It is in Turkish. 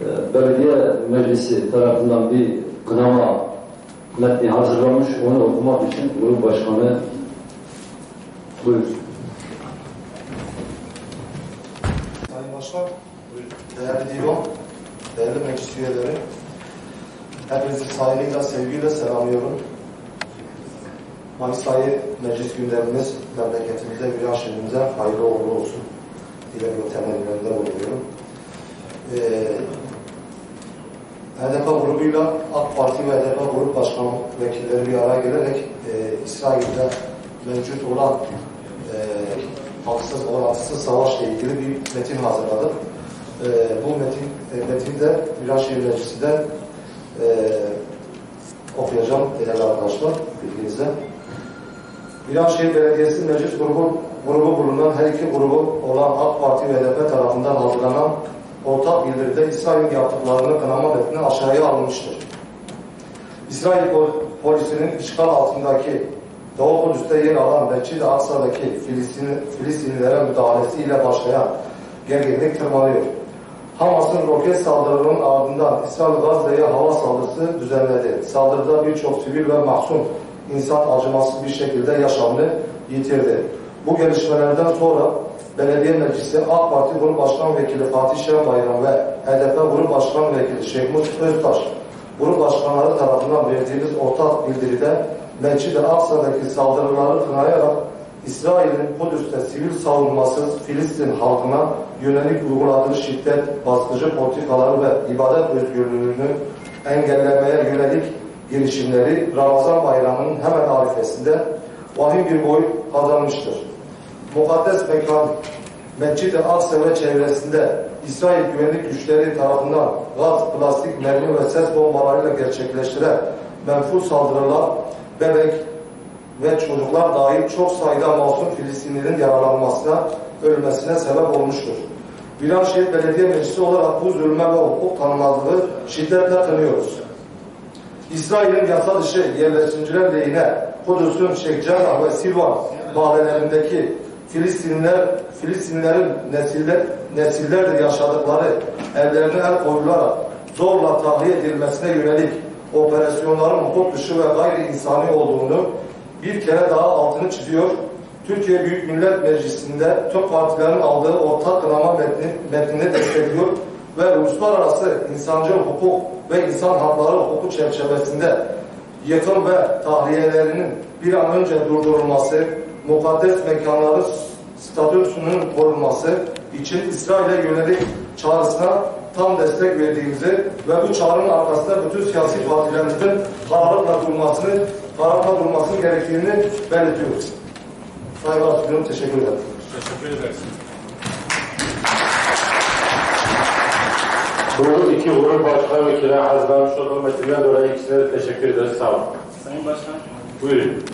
e, belediye meclisi tarafından bir kınama metni hazırlanmış. Onu okumak için grup başkanı buyur. Sayın Başkan, değerli divan, değerli meclis üyeleri, hepinizi saygıyla, sevgiyle selamlıyorum. Mayıs ayı meclis gündemimiz memleketimize, vilaşetimize hayırlı uğurlu olsun. Dilek ve temennilerinde bulunuyorum. Ee, HDP grubuyla AK Parti ve HDP grup başkan vekilleri bir araya gelerek e, İsrail'de mevcut olan e, haksız, orantısız savaşla ilgili bir metin hazırladık. E, bu metin, e, metinde Viranşehir Meclisi'nden e, okuyacağım değerli arkadaşlar bilginize. Viranşehir Belediyesi Meclis Grubu, grubu bulunan her iki grubu olan AK Parti ve HDP tarafından hazırlanan ortak bildiride İsrail'in yaptıklarını kınama metni aşağıya alınmıştır. İsrail pol- polisinin işgal altındaki Doğu Kudüs'te yer alan Mescid-i Aksa'daki Filistin, Filistinlilere müdahalesiyle başlayan gerginlik tırmanıyor. Hamas'ın roket saldırılarının ardından İsrail Gazze'ye hava saldırısı düzenledi. Saldırıda birçok sivil ve mahzun insan acımasız bir şekilde yaşamını yitirdi. Bu gelişmelerden sonra Belediye Meclisi AK Parti Grup Başkan Vekili Fatih Şenbayram ve HDP Grup Başkan Vekili Şeyh Mustafa Öztaş Grup Başkanları tarafından verdiğimiz ortak bildiride Mescid-i Aksa'daki saldırıları kınayarak İsrail'in Kudüs'te sivil savunmasız Filistin halkına yönelik uyguladığı şiddet, baskıcı politikaları ve ibadet özgürlüğünü engellemeye yönelik girişimleri Ramazan bayramının hemen arifesinde vahim bir boy kazanmıştır. Mukaddes mekan Mescid-i Aksa çevresinde İsrail güvenlik güçleri tarafından gaz, plastik, mermi ve ses bombalarıyla gerçekleştiren menfur saldırılar bebek ve çocuklar dahil çok sayıda masum Filistinlilerin yaralanmasına, ölmesine sebep olmuştur. Viranşehir Belediye Meclisi olarak bu zulme ve hukuk tanımazlığı şiddetle kınıyoruz. İsrail'in yasa dışı yerleşimciler lehine Kudüs'ün Cerrah ve Silvan mahallelerindeki Filistinliler, Filistinlilerin nesiller, nesillerdir yaşadıkları evlerine el koyularak zorla tahliye edilmesine yönelik operasyonların hukuk dışı ve gayri insani olduğunu bir kere daha altını çiziyor. Türkiye Büyük Millet Meclisi'nde tüm partilerin aldığı ortak kınama metni, metnini destekliyor ve uluslararası insancıl hukuk ve insan hakları hukuku çerçevesinde yıkım ve tahliyelerinin bir an önce durdurulması, mukaddes mekanların statüsünün korunması için İsrail'e yönelik çağrısına tam destek verdiğimizi ve bu çağrının arkasında bütün siyasi partilerimizin kararlılıkla durmasını, kararla durmasını gerektiğini belirtiyoruz. Saygılar sunuyorum. Teşekkür ederim. Teşekkür ederiz. Bu iki grup başkan vekili hazırlamış olduğu metinler dolayı ikisine de teşekkür ederiz. Sağ olun. Sayın Başkan, Buyurun.